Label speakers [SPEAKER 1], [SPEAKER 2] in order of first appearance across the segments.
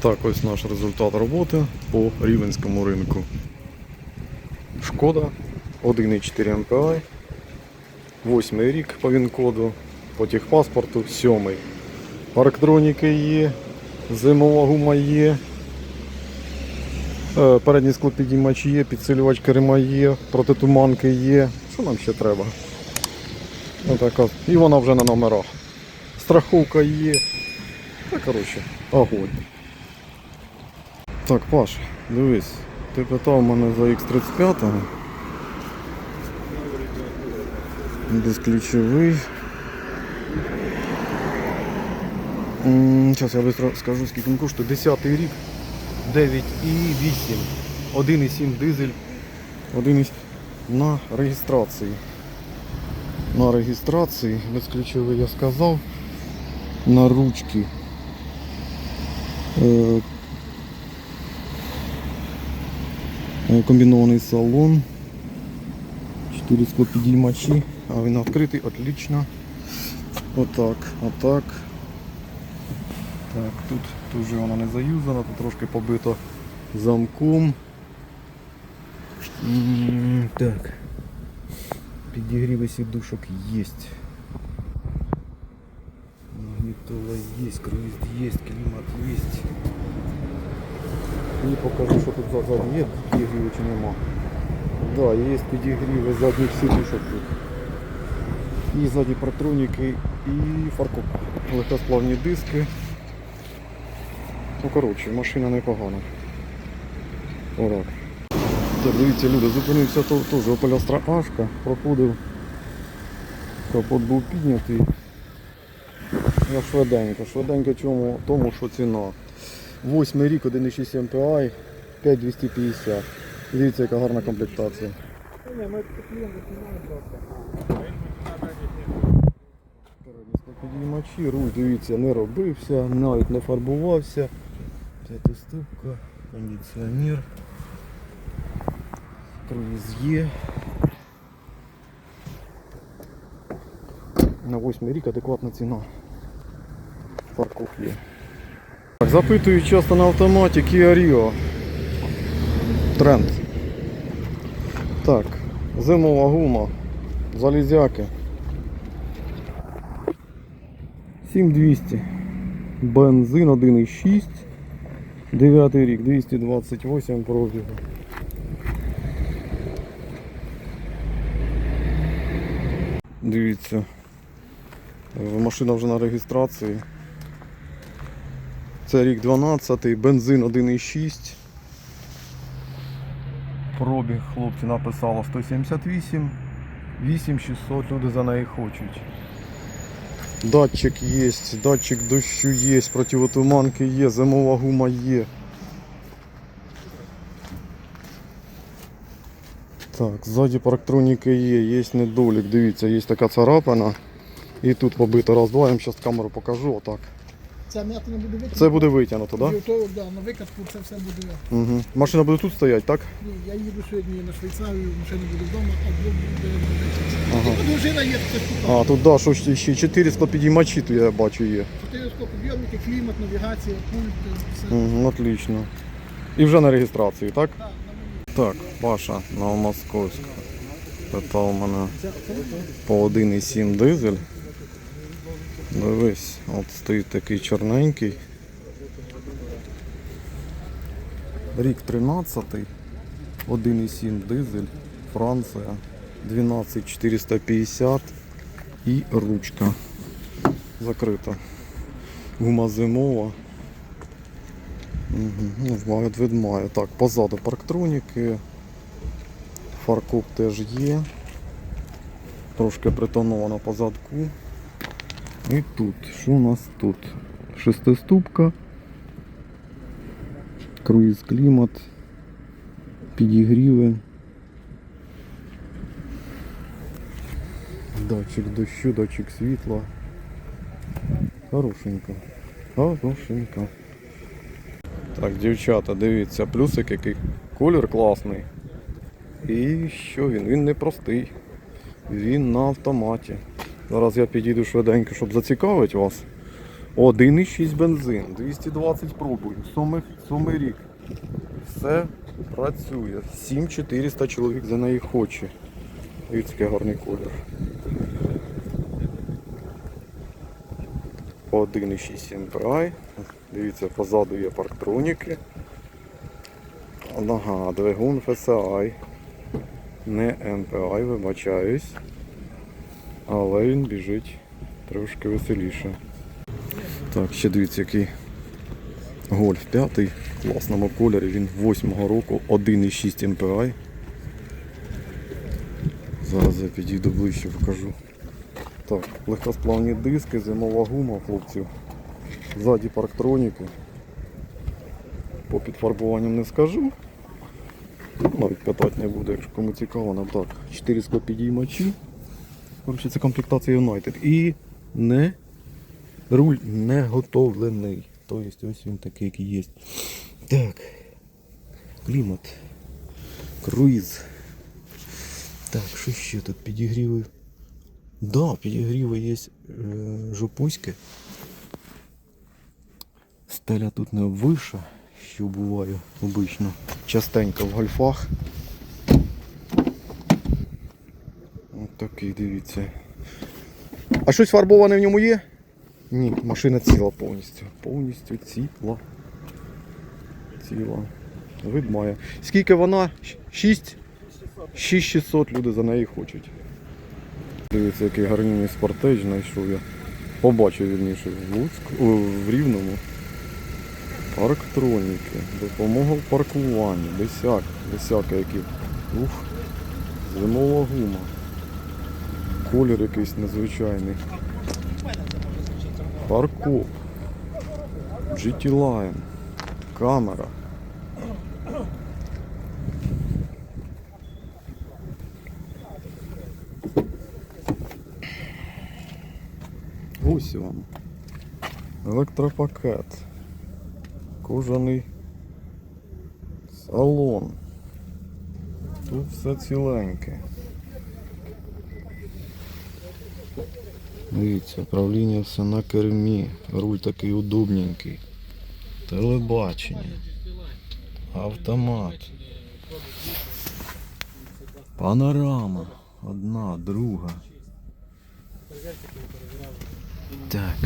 [SPEAKER 1] Так, ось наш результат роботи по рівенському ринку. Шкода 1,4 MPI, 8 рік по ВІН-коду, по техпаспорту 7. Парктроніки є, зимова гума є, е, передній склопідіймач є, підсилювач керма є, протитуманки є. Що нам ще треба? Отака. І вона вже на номерах. Страховка є. Та коротше, огонь. Так, Паш, дивись, ти питав мене за X35. Безключовий. Зараз я швидко скажу, скільки він коштує. 10 рік, 9,8. 1,7 дизель. 1,7 на реєстрації. На реєстрації, безключовий я сказав. На ручки. Комбінований салон. 4 склопідіймачі, а він відкритий, отлично. Отак, отак. Так, тут, вже вона не заюзана, тут трошки побито замком. Так. Підігріви сідушок є. Магнітола є, круїз є, клімат є. І покажу, що тут ззаду є підігріви чи нема. Да, є підігріви задніх сидушок тут. І ззаді протроніки, і фаркоп. Легкосплавні диски. Ну коротше, машина непогана. Отак. Так, дивіться, люди, зупинився то- теж Opel Ашка, проходив. Капот був піднятий. Я швиденько, швиденько чому, тому що ціна. Восьмий рік, 1,6 MPI, 5250. Дивіться, яка гарна комплектація. Склопідіймачі, руль, дивіться, не робився, навіть не фарбувався. П'ятиступка, кондиціонер. Круїз є. На восьмий рік адекватна ціна. Фаркоп є. Так, запитую часто на автоматі Kia Rio. Тренд. Так, зимова гума, залізяки. 7200. Бензин 1,6. 9 рік, 228 пробігу. Дивіться. Машина вже на реєстрації. Це рік 12, бензин 1,6. Пробіг хлопці написало 178, 8600, люди за неї хочуть. Датчик є, датчик дощу є, противотуманки є, зимова гума є. Так, ззаді парктроніки є, є недолік, дивіться, є така царапина. І тут побито раз-два, я вам зараз камеру покажу, отак.
[SPEAKER 2] Ця м'ята не буде витягнути.
[SPEAKER 1] Це буде витягнуто, так?
[SPEAKER 2] Вівторок, да, на викатку це все буде.
[SPEAKER 1] Угу. Машина буде тут стояти, так?
[SPEAKER 2] Ні, я їду сьогодні на Швейцарію, машина буде вдома, а двох буде на
[SPEAKER 1] Ага.
[SPEAKER 2] Дружина є, це штука.
[SPEAKER 1] А, тут да, що ще ще 4 склопідіймачі тут я бачу є.
[SPEAKER 2] Чотири скоподйомники, клімат, навігація, пульт, все.
[SPEAKER 1] Угу, отлично. І вже на реєстрації, так?
[SPEAKER 2] Так, на мені.
[SPEAKER 1] Так, Паша Новомосковська. Питав мене по 1,7 дизель. Дивись, от стоїть такий чорненький. Рік 13, 1,7 дизель, Франція, 12450 і ручка закрита. Гума зимова. Угу. Ну, має. Так, позаду парктроніки. Фаркоп теж є. Трошки притоновано по задку. І тут. Що у нас тут? Шестиступка. Круїз клімат. Підігріви. Датчик дощу, датчик світла. Хорошенько. Хорошенько. Так, дівчата, дивіться, плюсик який. Колір класний. І що він? Він не простий. Він на автоматі. Зараз я підійду швиденько, щоб зацікавити вас. 1,6 бензин, 220 пробуй, сьомий, рік. Все працює. 7400 чоловік за неї хоче. Дивіться, гарний колір. 1,6 MPI. Дивіться, позаду є парктроніки. Ага, двигун FSI. Не MPI, вибачаюсь. Але він біжить трошки веселіше. Так, ще дивіться, який гольф 5 в класному кольорі. Він 8-го року 1,6 MPI. Зараз я підійду ближче покажу. Так, легкосплавні диски, зимова гума, хлопців. Ззаді парктроніки. По підфарбуванням не скажу. Навіть питати не буде, якщо кому цікаво, нам так. 4 склопідіймачі. Коротше, це комплектація United. І не руль не готовлений. Тобто ось він такий, який є. Так. Клімат. Круїз. Так, що ще тут підігріви? Да, підігріви є е, жопуськи. Стеля тут не виша, що буває обично. Частенько в гольфах. Ось такий, дивіться. А щось фарбоване в ньому є? Ні, машина ціла повністю. Повністю ціла. Ціла. Вид має. Скільки вона? 6? 6600 люди за неї хочуть. Дивіться, який гарнівний спортеж знайшов я. Побачив вірніше в Луцьку, в Рівному. Парктроніки, допомога в паркуванні, десяк, десяка які. Ух, зимова гума. Колір якийсь незвичайний. Паркоп. GT Line. Камера. Ось вам. Електропакет. Кожаний салон. Тут все ціленьке. Дивіться, управління все на кермі. Руль такий удобненький. Телебачення. Автомат. Панорама. Одна, друга. Так.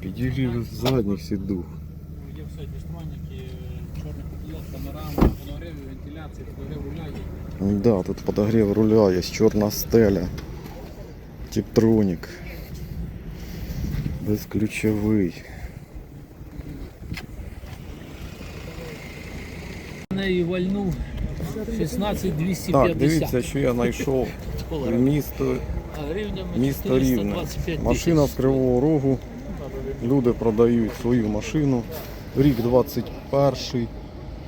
[SPEAKER 1] Підігрів задніх сідух.
[SPEAKER 3] Є все дістроніки, чорний потолок, панорама, подогрів, подогрів руля є.
[SPEAKER 1] Да, тут подогрев руля есть, черная стеля, типтроник, безключовий.
[SPEAKER 3] неї вальнув 16250
[SPEAKER 1] Так, дивіться, що я знайшов. Місто, місто Рівне. Машина з. Кривого Рогу. Люди продають свою машину. Рік 21,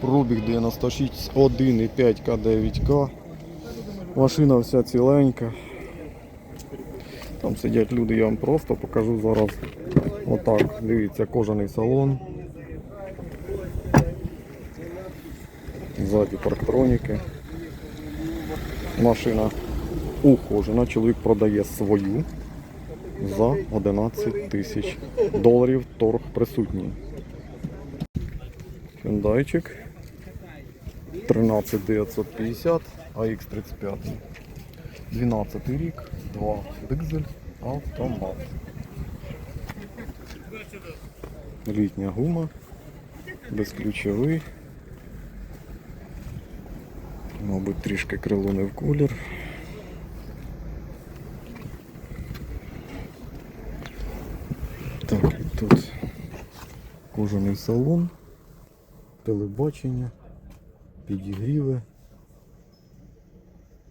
[SPEAKER 1] пробіг 96, 1,5 К9К. Машина вся ціленька. Там сидять люди, я вам просто покажу зараз. Отак, дивіться, кожаний салон. Ззаді парктроніки. Машина ухожена. Чоловік продає свою за 11 тисяч доларів. Торг присутній. Хендайчик 13950 AX35. 12 рік, 2 дизель, автомат. Літня гума, безключовий. Мабуть, трішки крило не в колір. Так, і тут кожаний салон, телебачення, підігріви,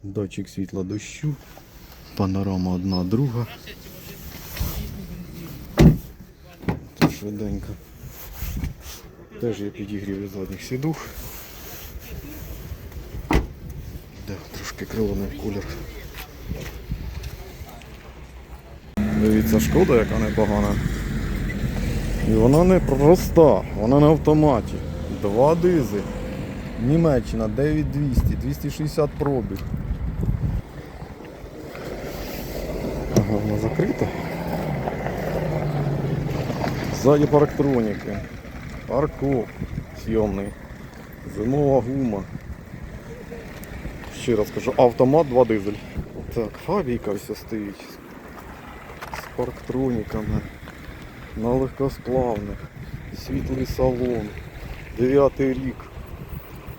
[SPEAKER 1] датчик світла дощу, панорама одна друга. Швиденько. Теж є підігріви задніх сідух. Да, трошки крило не в колір. Дивіться, шкода, яка непогана. І вона не проста, вона на автоматі. Два дизи. Німеччина 9200, 260 пробіг. Ага, вона закрита. Ззаді парктроніки. Парков сйомний. Зимова гума. Ще раз кажу, автомат, 2 дизель. Так, фабійка вся стоїть. З парктроніками. На легкосплавних. Світлий салон. Дев'ятий рік.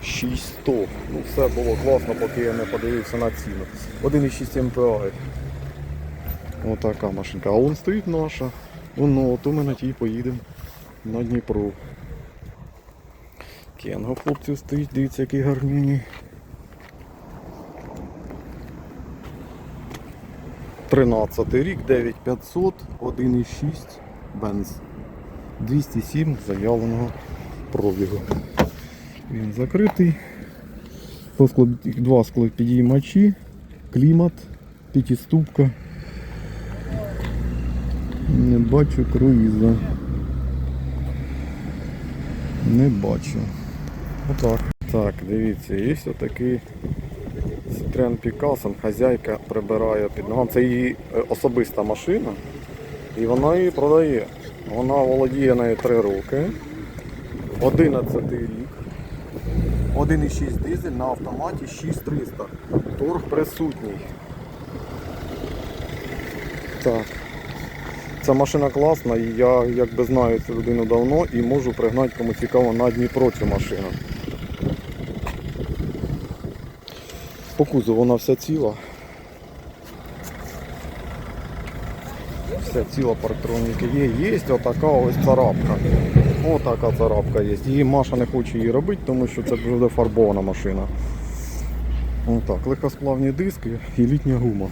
[SPEAKER 1] 6100. Ну все було класно, поки я не подивився на ціну. 1,6 МПА. Отака машинка. А он стоїть наша. Воно, от ми на тій поїдемо на Дніпро. Кенго хлопців стоїть, дивіться, який гарнюні. 13 рік, 9500, 1,6 бенз. 207 заявленого пробігу. Він закритий. Два склопідіймачі, клімат, п'ятиступка. Не бачу круїза. Не бачу. Отак. Так, дивіться, є отакий Citroen Picasso, хазяйка прибирає під ногами. Це її е, особиста машина. І вона її продає. Вона володіє нею 3 роки. 11 рік. 1,6 дизель на автоматі 6300. Торг присутній. Так. Ця машина класна, і я якби знаю цю людину давно і можу пригнати, кому цікаво, на Дніпро цю машину. По кузову вона вся ціла. Вся ціла парктроніки є. Є отака ось царапка. Отака царапка є. Її Маша не хоче її робити, тому що це вже фарбована машина. Отак, легкосплавні диски і літня гума.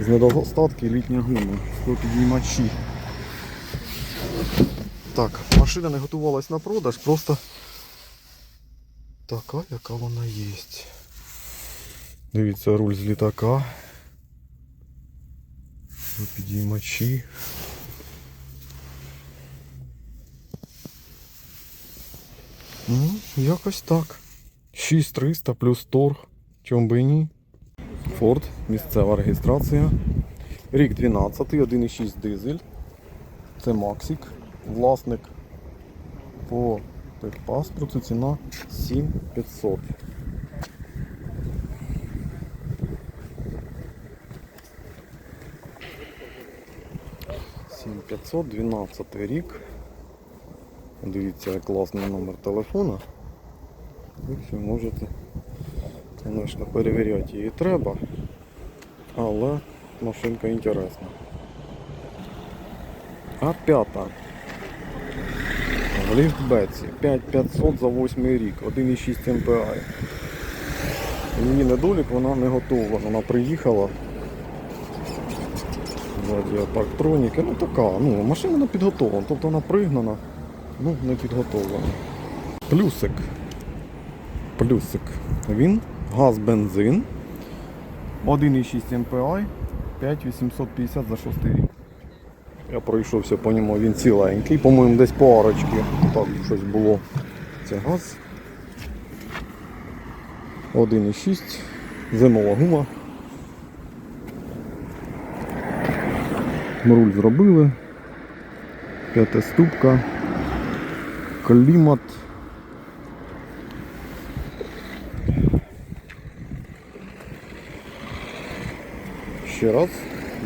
[SPEAKER 1] З недостатки літня гума. Склопідіймачі. Так, машина не готувалась на продаж, просто така, яка вона є. Дивіться, руль з літака. Підіймачі. Ну, якось так. 6300 плюс торг. Чом би ні. Форд, місцева реєстрація. Рік 12, 1,6 дизель. Це Максик. Власник по техпаспорту ціна 7500. Сім 500, 12 рік. Дивіться, класний номер телефона. Ви можете, звісно, перевіряти її треба, але машинка інтересна. А п'ята. В ліфтбеці 5500 за 8 рік, 1,6 МПА. Її недолік вона не готова, вона приїхала. Парктроніки, ну така, ну машина не підготовлена, тобто вона пригнана, ну не підготовлена. Плюсик. Плюсик. Він газ бензин. 1,6 МПА, 5850 за 6 рік. Я пройшовся по ньому, він ціленький, по-моєму, десь по арочки. Так щось було. Це газ. 1,6, зимова гума. Руль зробили. П'ятиступка. Клімат. Ще раз,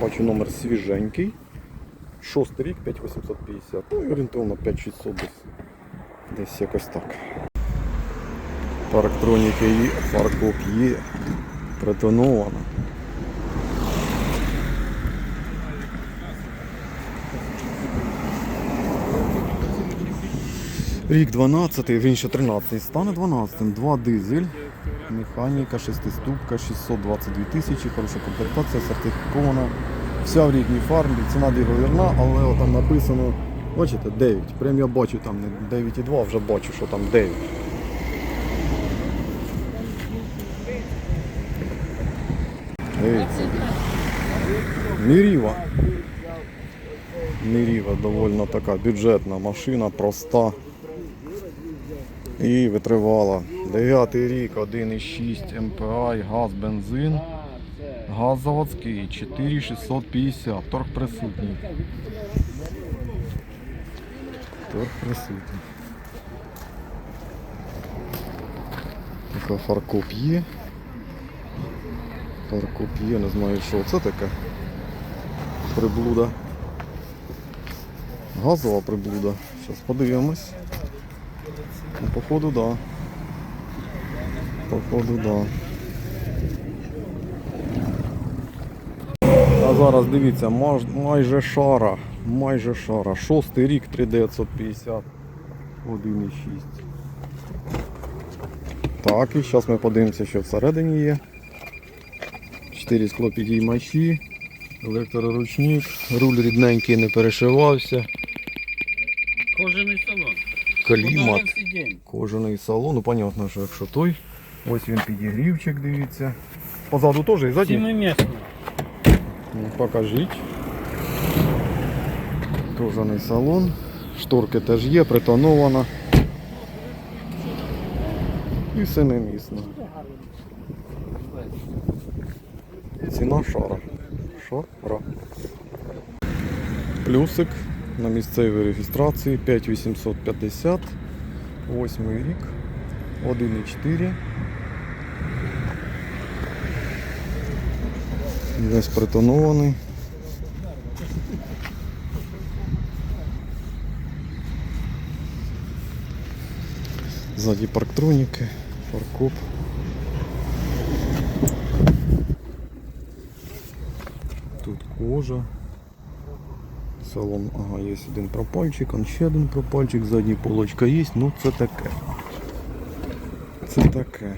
[SPEAKER 1] бачу номер свіженький. Шостий рік 5850. Ну і орієнтовно 5600 десь. Десь якось так. Парктроніки є, фаркоп є. Претоновано. Рік 12, він ще 13, стане 12, два дизель, механіка, шестиступка, 622 тисячі, хороша комплектація, сертифікована. Вся в рідній фармі, ціна договірна, але там написано, бачите, 9. Прям я бачу там не 9,2, вже бачу, що там 9. Дивіться. Міріва. Міріва довольно така бюджетна машина, проста і витривала. 9 рік, 1,6 МПА, газ, бензин. Газ заводський 4650, торг присутній. Торг присутній. Така фаркоп є. Фаркоп є, не знаю що це таке. Приблуда. Газова приблуда. Зараз подивимось. Походу, да. Походу, да. А зараз дивіться, маж- майже шара. Майже шара. Шостий рік 3950. 1,6. Так, і зараз ми подивимося, що всередині є. 4 склопідіймачі, електроручник, руль рідненький не перешивався,
[SPEAKER 3] Кожаний салон. Подарив.
[SPEAKER 1] Кожаний салон, ну понятно, що якщо той. Ось він підігрівчик, дивіться. Позаду теж і.
[SPEAKER 3] Сімимісний.
[SPEAKER 1] Ну, Покажіть. Кожаний салон. Шторки теж є, притонована. І семимісно. Ціна шара. Шара. Плюсик на місцевій реєстрації 5850. Восьмий рік. 1,4. Весь притонований. Ззаді парктроніки, фаркоп. Тут кожа. Салон, ага, є один пропальчик, он ще один пропальчик, задня полочка є, ну це таке. Це таке.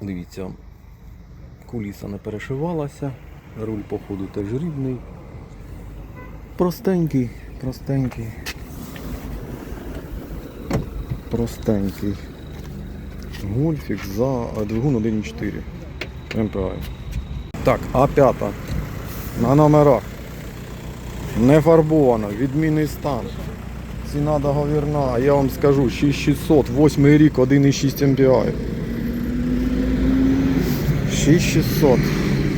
[SPEAKER 1] Дивіться, куліса не перешивалася, руль походу теж рідний. Простенький, простенький. Простенький. Гольфік за двигун 1.4 МПА. Так, А5 на номерах. Не фарбовано, відмінний стан. Ціна договірна, я вам скажу, 6600, 8 рік, 1,6 MPI. 6600.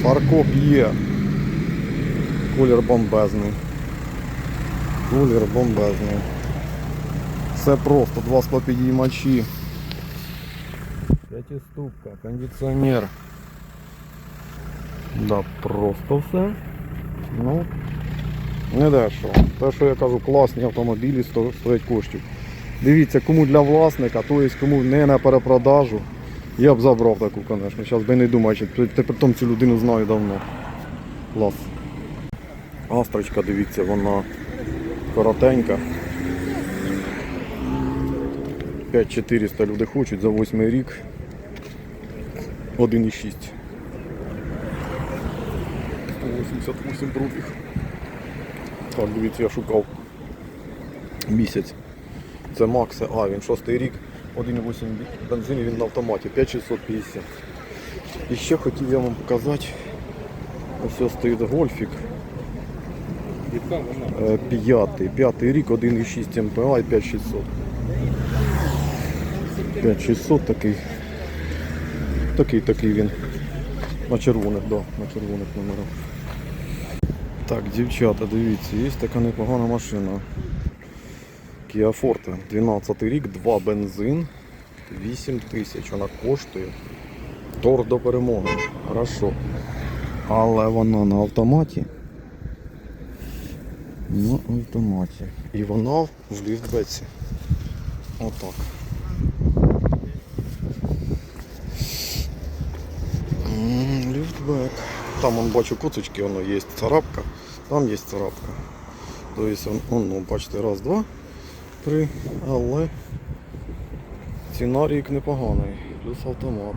[SPEAKER 1] Фаркоп є. Колір бомбезний. Колір бомбезний. Все просто, два склопідіймачі. П'ятиступка, кондиціонер. Да, просто все. Ну, не дешево. Те, що я кажу, класні автомобілі стоять коштів. Дивіться, кому для власника, тобто кому не на перепродажу. Я б забрав таку, звісно. Зараз би не думаю, чи при тому цю людину знаю давно. Клас. Астрочка, дивіться, вона коротенька. 5400 люди хочуть за 8 рік. 1,6. 188 пробіг. Так, дивіться, я шукав місяць. Це Макс, а він шостий рік, 1,8 бензин, він на автоматі, 5650. І ще хотів я вам показати. Ось стоїть гольфік. Е, П'ятий, п'ятий рік, 1,6 МПА і 5600. 5600 такий. Такий, такий він. На червоних, да, на червоних номерах. Так, дівчата, дивіться, є така непогана машина. Kia Forte, 12 рік, 2 бензин, 8 тисяч. Вона коштує. Торг до перемоги. Хорошо. Але вона на автоматі. На автоматі. І вона в ліфтбеці. Отак. М, Там он бачу куточки, воно є царапка. Там є царапка. Тобто, он, ну, бачите, раз, два, три, але сценарій непоганий. Плюс автомат.